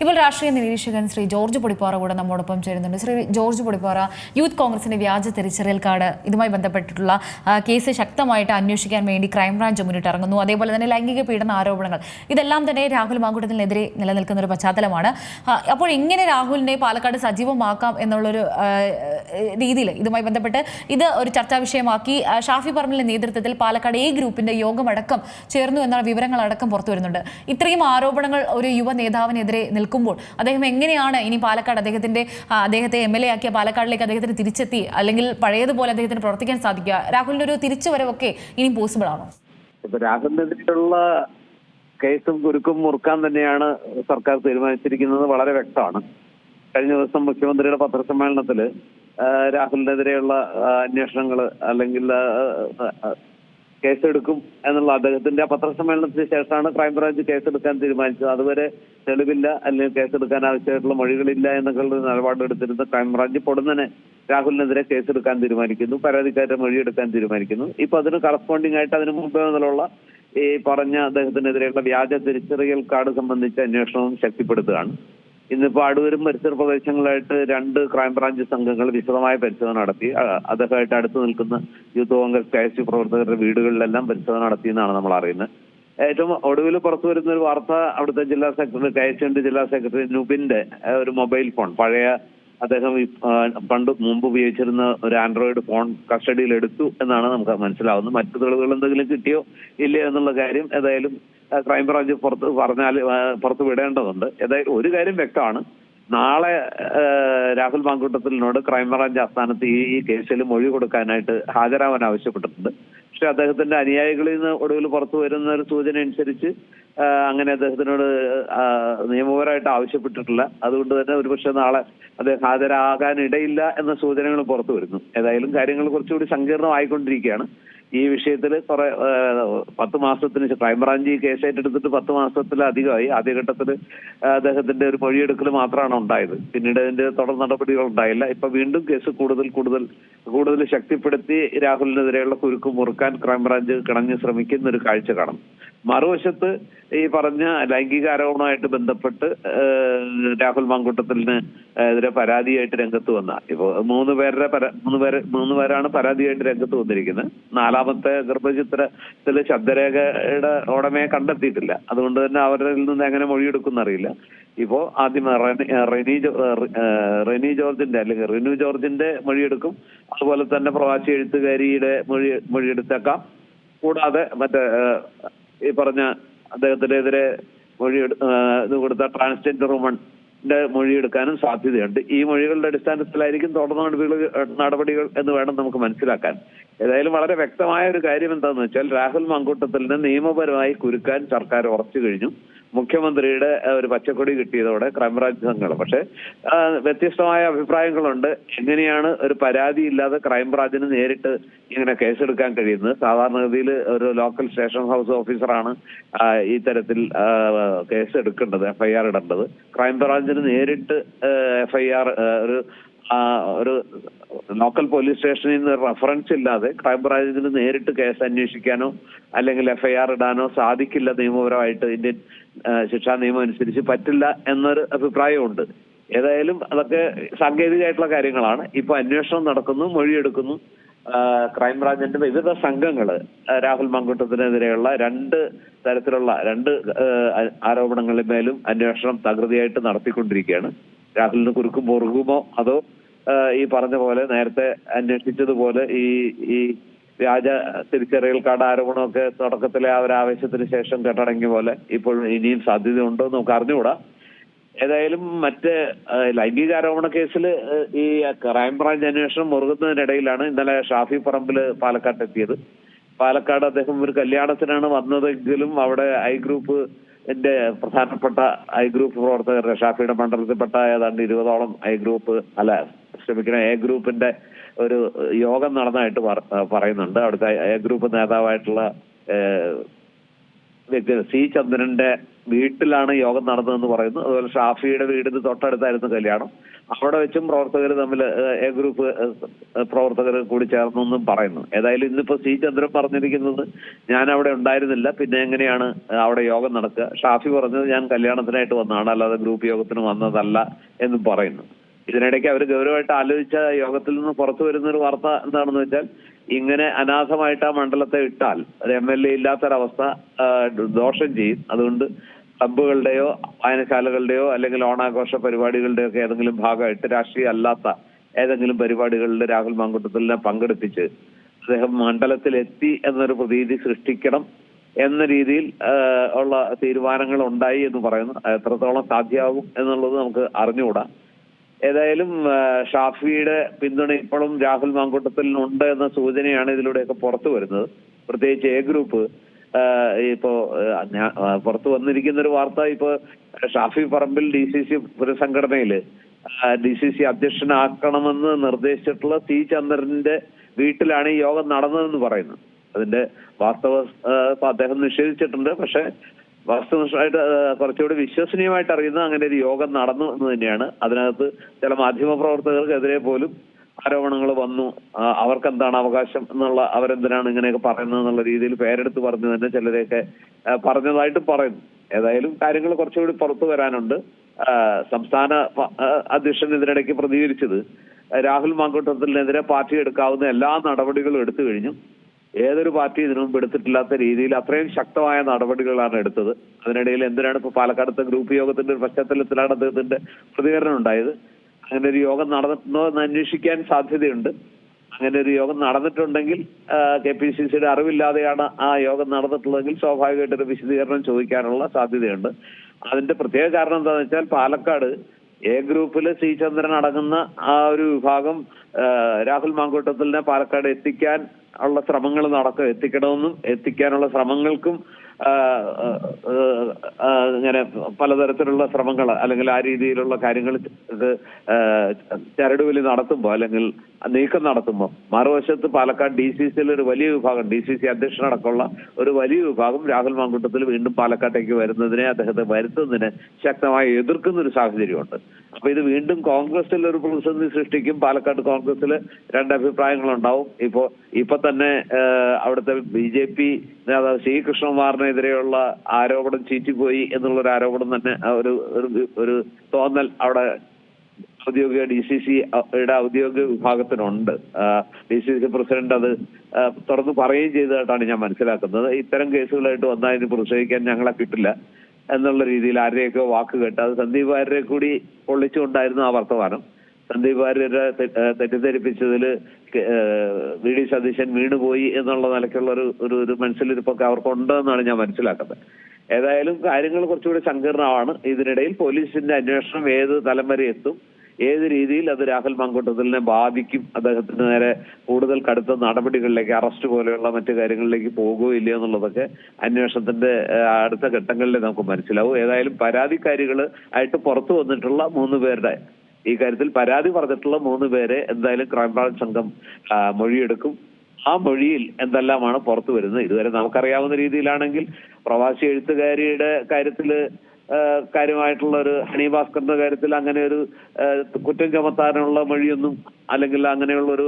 ഇപ്പോൾ രാഷ്ട്രീയ നിരീക്ഷകൻ ശ്രീ ജോർജ് പൊടിപ്പാറ കൂടെ നമ്മോടൊപ്പം ചേരുന്നുണ്ട്. ശ്രീ ജോർജ് പൊടിപ്പാറ യൂത്ത് കോൺഗ്രസിന്റെ വ്യാജ തിരിച്ചറിയൽ കാർഡ് ഇതുമായി ബന്ധപ്പെട്ടിട്ടുള്ള കേസ് ശക്തമായിട്ട് അന്വേഷിക്കാൻ വേണ്ടി ക്രൈംബ്രാഞ്ച് മുന്നിട്ടിറങ്ങുന്നു അതേപോലെ തന്നെ ലൈംഗിക പീഡന ആരോപണങ്ങൾ ഇതെല്ലാം തന്നെ രാഹുൽ മാങ്കൂട്ടത്തിനെതിരെ നിലനിൽക്കുന്ന ഒരു പശ്ചാത്തലമാണ്. അപ്പോൾ എങ്ങനെ രാഹുലിനെ പാലക്കാട് സജീവമാക്കാം എന്നുള്ളൊരു രീതിയിൽ ഇതുമായി ബന്ധപ്പെട്ട് ഇത് ഒരു ചർച്ചാ വിഷയമാക്കി ഷാഫി പറമ്പിലിന്റെ നേതൃത്വത്തിൽ പാലക്കാട് എ ഗ്രൂപ്പിന്റെ യോഗമടക്കം ചേർന്നു എന്ന വിവരങ്ങളടക്കം പുറത്തു വരുന്നുണ്ട്. ഇത്രയും ആരോപണങ്ങൾ ഒരു യുവ നേതാവിനെതിരെ നിൽക്കുമ്പോൾ അദ്ദേഹം എങ്ങനെയാണ് ഇനി പാലക്കാട് അദ്ദേഹത്തിന്റെ അദ്ദേഹത്തെ എം എൽ എ ആക്കിയ പാലക്കാടിലേക്ക് അദ്ദേഹത്തിന് തിരിച്ചെത്തി? അല്ലെങ്കിൽ പഴയതുപോലെ അദ്ദേഹത്തിന് പ്രവർത്തിക്കാൻ സാധിക്കുക? രാഹുലിന്റെ ഒരു തിരിച്ചുവരവൊക്കെ ഇനി പോസിബിൾ ആണോ? രാഹുലിനെതിരെയുള്ള കേസും കുരുക്കും മുറുക്കാൻ തന്നെയാണ് സർക്കാർ തീരുമാനിച്ചിരിക്കുന്നത്. വളരെ വ്യക്തമാണ്. കഴിഞ്ഞ ദിവസം മുഖ്യമന്ത്രിയുടെ പത്രസമ്മേളനത്തിൽ രാഹുലിനെതിരെയുള്ള അന്വേഷണങ്ങൾ അല്ലെങ്കിൽ കേസെടുക്കും എന്നുള്ള അദ്ദേഹത്തിന്റെ പത്രസമ്മേളനത്തിന് ശേഷമാണ് ക്രൈംബ്രാഞ്ച് കേസെടുക്കാൻ തീരുമാനിച്ചത്. അതുവരെ തെളിവില്ല അല്ലെങ്കിൽ കേസെടുക്കാൻ ആവശ്യമായിട്ടുള്ള മൊഴികളില്ല എന്നൊക്കെ നിലപാടെടുത്തിരുന്ന ക്രൈംബ്രാഞ്ച് പൊടുന്നനെ രാഹുലിനെതിരെ കേസെടുക്കാൻ തീരുമാനിക്കുന്നു പരാതിക്കാരുടെ മൊഴിയെടുക്കാൻ തീരുമാനിക്കുന്നു. ഇപ്പൊ അതിന് കറസ്പോണ്ടിങ് ആയിട്ട് അതിന് മുമ്പ് മുതലുള്ള ഈ പറഞ്ഞ അദ്ദേഹത്തിനെതിരെയുള്ള വ്യാജ തിരിച്ചറിയൽ കാർഡ് സംബന്ധിച്ച അന്വേഷണവും ശക്തിപ്പെടുത്തുകയാണ്. ഇന്നിപ്പോ അടൂരും പരിസര പ്രദേശങ്ങളിലായിട്ട് രണ്ട് ക്രൈംബ്രാഞ്ച് സംഘങ്ങൾ വിശദമായ പരിശോധന നടത്തി. അതൊക്കെയായിട്ട് അടുത്ത് നിൽക്കുന്ന youth Congress K S U പ്രവർത്തകരുടെ വീടുകളിലെല്ലാം പരിശോധന നടത്തി എന്നാണ് നമ്മൾ അറിയുന്നത്. ഏറ്റവും ഒടുവിൽ പുറത്തു വരുന്ന ഒരു വാർത്ത അവിടുത്തെ ജില്ലാ സെക്രട്ടറി കെ എസ് യുണ്ട് ജില്ലാ സെക്രട്ടറി നുബിന്റെ ഒരു മൊബൈൽ ഫോൺ. പഴയ അദ്ദേഹം പണ്ട് മുമ്പ് ഉപയോഗിച്ചിരുന്ന ഒരു ആൻഡ്രോയിഡ് ഫോൺ കസ്റ്റഡിയിൽ എടുത്തു എന്നാണ് നമുക്ക് മനസ്സിലാവുന്നത്. മറ്റു തെളിവുകൾ എന്തെങ്കിലും കിട്ടിയോ ഇല്ലയോ എന്നുള്ള കാര്യം ഏതായാലും ക്രൈംബ്രാഞ്ച് പുറത്ത് പറഞ്ഞാൽ പുറത്ത് വിടേണ്ടതുണ്ട്. ഏതായാലും ഒരു കാര്യം വ്യക്തമാണ്. നാളെ രാഹുൽ മാങ്കൂട്ടത്തിനോട് ക്രൈംബ്രാഞ്ച് ആസ്ഥാനത്ത് ഈ കേസിൽ മൊഴി കൊടുക്കാനായിട്ട് ഹാജരാവാൻ ആവശ്യപ്പെട്ടിട്ടുണ്ട്. പക്ഷെ അദ്ദേഹത്തിന്റെ അനുയായികളിൽ നിന്ന് ഒടുവിൽ പുറത്തു വരുന്ന ഒരു സൂചന അനുസരിച്ച് അങ്ങനെ അദ്ദേഹത്തിനോട് നിയമപരമായിട്ട് ആവശ്യപ്പെട്ടിട്ടില്ല. അതുകൊണ്ട് തന്നെ ഒരുപക്ഷെ നാളെ അദ്ദേഹം ഹാജരാകാനിടയില്ല എന്ന സൂചനകൾ പുറത്തു വരുന്നു. ഏതായാലും കാര്യങ്ങൾ കുറച്ചുകൂടി സങ്കീർണമായിക്കൊണ്ടിരിക്കുകയാണ്. ഈ വിഷയത്തിൽ കുറെ പത്ത് മാസത്തിന് ക്രൈംബ്രാഞ്ച് ഈ കേസ് ഏറ്റെടുത്തിട്ട് പത്ത് മാസത്തിലധികമായി ആദ്യഘട്ടത്തിൽ അദ്ദേഹത്തിന്റെ ഒരു മൊഴിയെടുക്കൽ മാത്രമാണ് ഉണ്ടായത്. പിന്നീട് അതിന്റെ തുടർ നടപടികൾ ഉണ്ടായില്ല. ഇപ്പൊ വീണ്ടും കേസ് കൂടുതൽ കൂടുതൽ കൂടുതൽ ശക്തിപ്പെടുത്തി രാഹുലിനെതിരെയുള്ള കുരുക്ക് മുറുക്കാൻ ക്രൈംബ്രാഞ്ച് കിണഞ്ഞ് ശ്രമിക്കുന്ന ഒരു കാഴ്ച കാണും. മറുവശത്ത് ഈ പറഞ്ഞ ലൈംഗിക ആരോപണമായിട്ട് ബന്ധപ്പെട്ട് രാഹുൽ മാങ്കൂട്ടത്തിന് എതിരെ പരാതിയായിട്ട് രംഗത്ത് വന്ന ഇപ്പോ മൂന്ന് പേരുടെ മൂന്ന് പേര് മൂന്ന് പേരാണ് പരാതിയായിട്ട് രംഗത്ത് വന്നിരിക്കുന്നത്. നാലാമത്തെ ഗർഭചിത്രത്തിൽ ശബ്ദരേഖയുടെ ഉടമയെ കണ്ടെത്തിയിട്ടില്ല. അതുകൊണ്ട് തന്നെ അവരിൽ നിന്ന് എങ്ങനെ മൊഴിയെടുക്കും അറിയില്ല. ഇപ്പോ ആദ്യം റെനി റെനി ജോർജിന്റെ അല്ലെങ്കിൽ റിനു ജോർജിന്റെ മൊഴിയെടുക്കും. അതുപോലെ തന്നെ പ്രവാസി എഴുത്തുകാരിയുടെ മൊഴി മൊഴിയെടുത്തേക്കാം. കൂടാതെ മറ്റേ ഈ പറഞ്ഞ അദ്ദേഹത്തിനെതിരെ മൊഴി എടു- ഏഹ്, ഇത് കൊടുത്ത ട്രാൻസ്ജെൻഡർ വുമന്റെ മൊഴിയെടുക്കാനും സാധ്യതയുണ്ട്. ഈ മൊഴികളുടെ അടിസ്ഥാനത്തിലായിരിക്കും തുടർ നടപടികൾ നടപടികൾ എന്ന് വേണം നമുക്ക് മനസ്സിലാക്കാൻ. ഏതായാലും വളരെ വ്യക്തമായ ഒരു കാര്യം എന്താണെന്ന് വെച്ചാൽ രാഹുൽ നിന്ന് നിയമപരമായി കുരുക്കാൻ സർക്കാർ ഉറച്ചു കഴിഞ്ഞു. മുഖ്യമന്ത്രിയുടെ ഒരു പച്ചക്കൊടി കിട്ടിയതോടെ ക്രൈംബ്രാഞ്ച് സംഘങ്ങൾ പക്ഷെ വ്യത്യസ്തമായ അഭിപ്രായങ്ങളുണ്ട്. എങ്ങനെയാണ് ഒരു പരാതി ഇല്ലാതെ ക്രൈംബ്രാഞ്ചിന് നേരിട്ട് ഇങ്ങനെ കേസെടുക്കാൻ കഴിയുന്നത്? സാധാരണഗതിയിൽ ഒരു ലോക്കൽ സ്റ്റേഷൻ ഹൗസ് ഓഫീസറാണ് ഈ തരത്തിൽ കേസ് എടുക്കേണ്ടത് എഫ്ഐആർ ഇടേണ്ടത്. ക്രൈംബ്രാഞ്ചിന് നേരിട്ട് എഫ്ഐആർ ഒരു ഒരു ലോക്കൽ പോലീസ് സ്റ്റേഷനിൽ നിന്ന് റഫറൻസ് ഇല്ലാതെ ക്രൈംബ്രാഞ്ചിന് നേരിട്ട് കേസ് അന്വേഷിക്കാനോ അല്ലെങ്കിൽ എഫ്ഐആർ ഇടാനോ സാധിക്കില്ല നിയമപരമായിട്ട്. ഇന്ത്യൻ ശിക്ഷാ നിയമം അനുസരിച്ച് പറ്റില്ല എന്നൊരു അഭിപ്രായമുണ്ട്. ഏതായാലും അതൊക്കെ സാങ്കേതികമായിട്ടുള്ള കാര്യങ്ങളാണ്. ഇപ്പൊ അന്വേഷണം നടക്കുന്നു മൊഴിയെടുക്കുന്നു. ക്രൈംബ്രാഞ്ചിന്റെ വിവിധ സംഘങ്ങൾ രാഹുൽ മങ്കുട്ടത്തിനെതിരെയുള്ള രണ്ട് തരത്തിലുള്ള രണ്ട് ആരോപണങ്ങളിന്മേലും അന്വേഷണം തകൃതിയായിട്ട് നടത്തിക്കൊണ്ടിരിക്കുകയാണ്. രാഹുലിന് കുറുക്കും പൊറുകുമോ അതോ ഈ പറഞ്ഞ പോലെ നേരത്തെ അന്വേഷിച്ചതുപോലെ ഈ ഈ വ്യാജ തിരിച്ചറിയൽ കാർഡ് ആരോപണമൊക്കെ തുടക്കത്തിലെ ആ ഒരു ആവേശത്തിന് ശേഷം കെട്ടടങ്ങിയ പോലെ ഇപ്പോൾ ഇനിയും സാധ്യത ഉണ്ടോ എന്ന് നമുക്ക് അറിഞ്ഞുകൂടാ. ഏതായാലും മറ്റ് ലൈംഗിക ആരോപണ കേസിൽ ഈ ക്രൈംബ്രാഞ്ച് അന്വേഷണം മുറുകുന്നതിനിടയിലാണ് ഇന്നലെ ഷാഫി പറമ്പിൽ പാലക്കാട്ട് എത്തിയത്. പാലക്കാട് അദ്ദേഹം ഒരു കല്യാണത്തിനാണ് വന്നതെങ്കിലും അവിടെ ഐ ഗ്രൂപ്പ് എന്റെ പ്രധാനപ്പെട്ട ഐ ഗ്രൂപ്പ് പ്രവർത്തകരുടെ ഷാഫിയുടെ മണ്ഡലത്തിൽപ്പെട്ട ഏതാണ്ട് ഇരുപതോളം ഐ ഗ്രൂപ്പ് അല്ല ക്ഷമിക്കണം എ ഗ്രൂപ്പിന്റെ ഒരു യോഗം നടന്നതായിട്ട് പറയുന്നുണ്ട്. അവിടുത്തെ എ ഗ്രൂപ്പ് നേതാവായിട്ടുള്ള വ്യക്തി സി ചന്ദ്രന്റെ വീട്ടിലാണ് യോഗം നടന്നതെന്ന് പറയുന്നു. അതുപോലെ ഷാഫിയുടെ വീടിന് തൊട്ടടുത്തായിരുന്നു കല്യാണം. അവിടെ വെച്ചും പ്രവർത്തകർ തമ്മിൽ എ ഗ്രൂപ്പ് പ്രവർത്തകർ കൂടി ചേർന്നു എന്നും പറയുന്നു. ഏതായാലും ഇന്നിപ്പോ സി ചന്ദ്രൻ പറഞ്ഞിരിക്കുന്നത് ഞാൻ അവിടെ ഉണ്ടായിരുന്നില്ല. പിന്നെ എങ്ങനെയാണ് അവിടെ യോഗം നടക്കുക? ഷാഫി പറഞ്ഞത് ഞാൻ കല്യാണത്തിനായിട്ട് വന്നതാണ്. അല്ലാതെ ഗ്രൂപ്പ് യോഗത്തിന് വന്നതല്ല എന്നും പറയുന്നു. ഇതിനിടയ്ക്ക് അവർ ഗൗരവമായിട്ട് ആലോചിച്ച യോഗത്തിൽ നിന്ന് പുറത്തു വരുന്ന ഒരു വാർത്ത എന്താണെന്ന് വെച്ചാൽ ഇങ്ങനെ അനാഥമായിട്ട് ആ മണ്ഡലത്തെ ഇട്ടാൽ ഒരു എം എൽ എ ഇല്ലാത്തൊരവസ്ഥ ദോഷം ചെയ്യും. അതുകൊണ്ട് ക്ലബുകളുടെയോ വായനശാലകളുടെയോ അല്ലെങ്കിൽ ഓണാഘോഷ പരിപാടികളുടെയോ ഒക്കെ ഏതെങ്കിലും ഭാഗമായിട്ട് രാഷ്ട്രീയ അല്ലാത്ത ഏതെങ്കിലും പരിപാടികളിൽ രാഹുൽ മാങ്കുട്ടത്തിലിനെ പങ്കെടുപ്പിച്ച് അദ്ദേഹം മണ്ഡലത്തിൽ എത്തി എന്നൊരു പ്രതീതി സൃഷ്ടിക്കണം എന്ന രീതിയിൽ ഉള്ള തീരുമാനങ്ങൾ ഉണ്ടായി എന്ന് പറയുന്നു. എത്രത്തോളം സാധ്യമാകും എന്നുള്ളത് നമുക്ക് അറിഞ്ഞുകൂടാ. ഏതായാലും ഷാഫിയുടെ പിന്തുണ ഇപ്പോഴും രാഹുൽ മാങ്കൂട്ടത്തിലുണ്ട് എന്ന സൂചനയാണ് ഇതിലൂടെയൊക്കെ പുറത്തു വരുന്നത്. പ്രത്യേകിച്ച് എ ഗ്രൂപ്പ് ഇപ്പോ പുറത്തു വന്നിരിക്കുന്ന ഒരു വാർത്ത ഇപ്പോ Shafi Parambil D C C പുനഃസംഘടനയിൽ D C C അധ്യക്ഷനാക്കണമെന്ന് നിർദ്ദേശിച്ചിട്ടുള്ള സി ചന്ദ്രന്റെ വീട്ടിലാണ് ഈ യോഗം നടന്നതെന്ന് പറയുന്നത് അതിന്റെ വാസ്തവ അദ്ദേഹം നിഷേധിച്ചിട്ടുണ്ട്. പക്ഷെ വസ്തുനിഷ്ഠമായിട്ട് കുറച്ചുകൂടി വിശ്വസനീയമായിട്ട് അറിയുന്നത് അങ്ങനെ ഒരു യോഗം നടന്നു എന്ന് തന്നെയാണ്. അതിനകത്ത് ചില മാധ്യമ പ്രവർത്തകർക്കെതിരെ പോലും ആരോപണങ്ങൾ വന്നു. അവർക്ക് അവർക്കെന്താണ് അവകാശം എന്നുള്ള അവരെന്തിനാണ് ഇങ്ങനെയൊക്കെ പറയുന്നത് എന്നുള്ള രീതിയിൽ പേരെടുത്ത് പറഞ്ഞു തന്നെ ചിലരെയൊക്കെ പറഞ്ഞതായിട്ട് പറയുന്നു. ഏതായാലും കാര്യങ്ങൾ കുറച്ചുകൂടി പുറത്തു വരാനുണ്ട്. സംസ്ഥാന അധ്യക്ഷൻ ഇതിനിടയ്ക്ക് പ്രതികരിച്ചത് രാഹുൽ മാങ്കൂട്ടത്തിനെതിരെ പാർട്ടി എടുക്കാവുന്ന എല്ലാ നടപടികളും എടുത്തു കഴിഞ്ഞു. ഏതൊരു പാർട്ടി ഇതിനു മുമ്പ് എടുത്തിട്ടില്ലാത്ത രീതിയിൽ അത്രയും ശക്തമായ നടപടികളാണ് എടുത്തത്. അതിനിടയിൽ എന്തിനാണ് ഇപ്പൊ പാലക്കാടത്തെ ഗ്രൂപ്പ് യോഗത്തിന്റെ ഒരു പശ്ചാത്തലത്തിലാണ് അദ്ദേഹത്തിന്റെ പ്രതികരണം ഉണ്ടായത്? അങ്ങനെ ഒരു യോഗം നടന്നിട്ടുണ്ടോ എന്ന് അന്വേഷിക്കാൻ സാധ്യതയുണ്ട്. അങ്ങനെ ഒരു യോഗം നടന്നിട്ടുണ്ടെങ്കിൽ കെ പി സി സിയുടെ അറിവില്ലാതെയാണ് ആ യോഗം നടന്നിട്ടുള്ളതെങ്കിൽ സ്വാഭാവികമായിട്ട് ഒരു വിശദീകരണം ചോദിക്കാനുള്ള സാധ്യതയുണ്ട്. അതിന്റെ പ്രത്യേക കാരണം എന്താണെന്ന് വെച്ചാൽ പാലക്കാട് എ ഗ്രൂപ്പിൽ സി ചന്ദ്രൻ അടങ്ങുന്ന ആ ഒരു വിഭാഗം രാഹുൽ മാങ്കൂട്ടത്തിലിനെ പാലക്കാട് എത്തിക്കാൻ ഉള്ള ശ്രമങ്ങൾ നടക്കും എത്തിക്കണമെന്നും എത്തിക്കാനുള്ള ശ്രമങ്ങൾക്കും ഇങ്ങനെ പലതരത്തിലുള്ള ശ്രമങ്ങൾ അല്ലെങ്കിൽ ആ രീതിയിലുള്ള കാര്യങ്ങൾ ചരടുവലി നടത്തുമ്പോൾ അല്ലെങ്കിൽ നീക്കം നടത്തുമ്പോൾ മറുവശത്ത് പാലക്കാട് ഡി സി സിയിൽ ഒരു വലിയ വിഭാഗം ഡി സി സി അധ്യക്ഷനടക്കമുള്ള ഒരു വലിയ വിഭാഗം രാഹുൽ മാങ്കുട്ടത്തിൽ വീണ്ടും പാലക്കാട്ടേക്ക് വരുന്നതിനെ അദ്ദേഹത്തെ വരുത്തുന്നതിനെ ശക്തമായി എതിർക്കുന്ന ഒരു സാഹചര്യമുണ്ട്. അപ്പൊ ഇത് വീണ്ടും കോൺഗ്രസിൽ ഒരു പ്രതിസന്ധി സൃഷ്ടിക്കും പാലക്കാട് കോൺഗ്രസിൽ രണ്ട് അഭിപ്രായങ്ങളുണ്ടാവും. ഇപ്പോ ഇപ്പൊ തന്നെ അവിടുത്തെ ബി ജെ പി നേതാവ് സി കൃഷ്ണകുമാറിനെതിരെയുള്ള ആരോപണം ചീറ്റിപ്പോയി എന്നുള്ള ഒരു ആരോപണം തന്നെ ഒരു ഒരു- തോന്നൽ അവിടെ ഔദ്യോഗിക ഡി സി സി യുടെ ഔദ്യോഗിക വിഭാഗത്തിനുണ്ട്. ഡി സി സി പ്രസിഡന്റ് അത് തുറന്നു പറയുകയും ചെയ്തതായിട്ടാണ് ഞാൻ മനസ്സിലാക്കുന്നത്. ഇത്തരം കേസുകളായിട്ട് വന്നാൽ ഇതിന് പ്രതിഷേധിക്കാൻ ഞങ്ങളെ കിട്ടില്ല എന്നുള്ള രീതിയിൽ ആരുടെയൊക്കെ വാക്ക് കേട്ട് അത് സന്ദീപ് വാര്യരെ കൂടി പൊള്ളിച്ചുകൊണ്ടായിരുന്നു ആ വർത്തമാനം. സന്ദീപ് വാര്യരെ തെറ്റിദ്ധരിപ്പിച്ചതിൽ വി ഡി സതീശൻ വീണുപോയി എന്നുള്ള നിലയ്ക്കുള്ള ഒരു ഒരു ഒരു മനസ്സിലിരിപ്പൊക്കെ അവർക്കുണ്ടെന്നാണ് ഞാൻ മനസ്സിലാക്കുന്നത്. ഏതായാലും കാര്യങ്ങൾ കുറച്ചുകൂടി സങ്കീർണമാണ്. ഇതിനിടയിൽ പോലീസിന്റെ അന്വേഷണം ഏത് തലം വരെ എത്തും ഏത് രീതിയിൽ അത് രാഹുൽ മാങ്കൂട്ടത്തിലിനെ ബാധിക്കും അദ്ദേഹത്തിന് നേരെ കൂടുതൽ കടുത്ത നടപടികളിലേക്ക് അറസ്റ്റ് പോലെയുള്ള മറ്റു കാര്യങ്ങളിലേക്ക് പോകുകയോ ഇല്ലയോ എന്നുള്ളതൊക്കെ അന്വേഷണത്തിന്റെ അടുത്ത ഘട്ടങ്ങളിൽ നമുക്ക് മനസ്സിലാവും. ഏതായാലും പരാതിക്കാരികൾ ആയിട്ട് പുറത്തു വന്നിട്ടുള്ള മൂന്ന് പേരുടെ ഈ കാര്യത്തിൽ പരാതി പറഞ്ഞിട്ടുള്ള മൂന്ന് പേരെ എന്തായാലും ക്രൈംബ്രാഞ്ച് സംഘം മൊഴിയെടുക്കും. ആ മൊഴിയിൽ എന്തെല്ലാമാണ് പുറത്തു വരുന്നത്? ഇതുവരെ നമുക്കറിയാവുന്ന രീതിയിലാണെങ്കിൽ പ്രവാസി എഴുത്തുകാരിയുടെ കാര്യത്തിൽ കാര്യമായിട്ടുള്ള ഒരു ഹണി ഭാസ്കറിന്റെ കാര്യത്തിൽ അങ്ങനെ ഒരു കുറ്റം ചുമത്താനുള്ള മൊഴിയൊന്നും അല്ലെങ്കിൽ അങ്ങനെയുള്ള ഒരു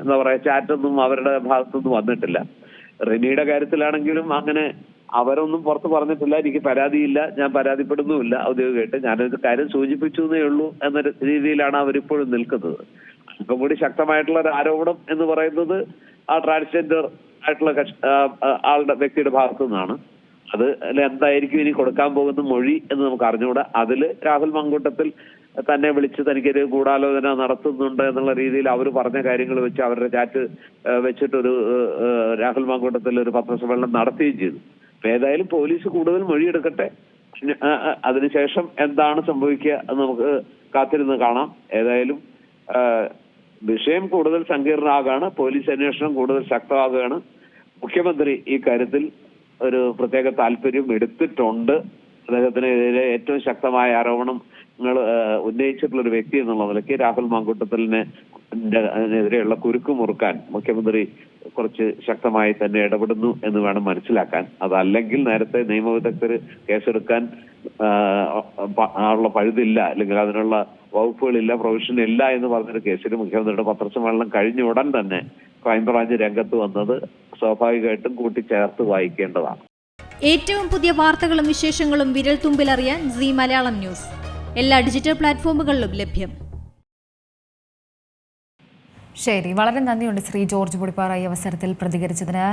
എന്താ പറയാ ചാറ്റൊന്നും അവരുടെ ഭാഗത്തുനിന്ന് വന്നിട്ടില്ല. റിനിയുടെ കാര്യത്തിലാണെങ്കിലും അങ്ങനെ അവരൊന്നും പുറത്ത് പറഞ്ഞിട്ടില്ല എനിക്ക് പരാതിയില്ല ഞാൻ പരാതിപ്പെടുന്നുമില്ല. ഔദ്യോഗികമായിട്ട് ഞാനൊരു കാര്യം സൂചിപ്പിച്ചു എന്നേ ഉള്ളൂ എന്ന രീതിയിലാണ് അവരിപ്പോഴും നിൽക്കുന്നത്. അല്പം കൂടി ശക്തമായിട്ടുള്ള ഒരു ആരോപണം എന്ന് പറയുന്നത് ആ ട്രാൻസ്ജെൻഡർ ആയിട്ടുള്ള ആളുടെ വ്യക്തിയുടെ ഭാഗത്തു നിന്നാണ്. അത് എന്തായിരിക്കും ഇനി കൊടുക്കാൻ പോകുന്ന മൊഴി എന്ന് നമുക്ക് അറിഞ്ഞുകൂടാ. അതിൽ രാഹുൽ മങ്കൂട്ടത്തിൽ തന്നെ വിളിച്ച് തനിക്കൊരു ഗൂഢാലോചന നടത്തുന്നുണ്ട് എന്നുള്ള രീതിയിൽ അവർ പറഞ്ഞ കാര്യങ്ങൾ വെച്ച് അവരുടെ ചാറ്റ് വെച്ചിട്ടൊരു രാഹുൽ മങ്കൂട്ടത്തിൽ ഒരു പത്രസമ്മേളനം നടത്തുകയും ചെയ്തു. ഏതായാലും പോലീസ് കൂടുതൽ മൊഴിയെടുക്കട്ടെ. അതിനുശേഷം എന്താണ് സംഭവിക്കുക എന്ന് നമുക്ക് കാത്തിരുന്ന് കാണാം. ഏതായാലും വിഷയം കൂടുതൽ സങ്കീർണമാകാണ് പോലീസ് അന്വേഷണം കൂടുതൽ ശക്തമാകുകയാണ്. മുഖ്യമന്ത്രി ഈ കാര്യത്തിൽ ഒരു പ്രത്യേക താല്പര്യം എടുത്തിട്ടുണ്ട്. അദ്ദേഹത്തിനെതിരെ ഏറ്റവും ശക്തമായ ആരോപണങ്ങൾ ഉന്നയിച്ചിട്ടുള്ള ഒരു വ്യക്തി എന്നുള്ള നിലയ്ക്ക് രാഹുൽ മാങ്കൂട്ടത്തലിന് എതിരെയുള്ള കുരുക്ക് മുറുക്കാൻ മുഖ്യമന്ത്രി കുറച്ച് ശക്തമായി തന്നെ ഇടപെടുന്നു എന്ന് വേണം മനസ്സിലാക്കാൻ. അതല്ലെങ്കിൽ നേരത്തെ നിയമവിദഗ്ധർ കേസെടുക്കാൻ ഉള്ള പഴുതില്ല അല്ലെങ്കിൽ അതിനുള്ള വകുപ്പുകളില്ല പ്രൊവിഷൻ ഇല്ല എന്ന് പറഞ്ഞൊരു കേസിൽ മുഖ്യമന്ത്രിയുടെ പത്രസമ്മേളനം കഴിഞ്ഞ ഉടൻ തന്നെ ക്രൈംബ്രാഞ്ച് രംഗത്ത് വന്നത് സ്വാഭാവികമായിട്ടും കൂട്ടിച്ചേർത്ത് വായിക്കേണ്ടതാണ്. ഏറ്റവും പുതിയ വാർത്തകളും വിശേഷങ്ങളും വിരൽ തുമ്പിലറിയാൻ സി മലയാളം ന്യൂസ്. എല്ലാ ഡിജിറ്റൽ പ്ലാറ്റ്ഫോമുകളിലും ലഭ്യം. ശരി വളരെ നന്ദിയുണ്ട് ശ്രീ ജോർജ് പൊടിപ്പാറ ഈ അവസരത്തിൽ പ്രതികരിച്ചതിന്.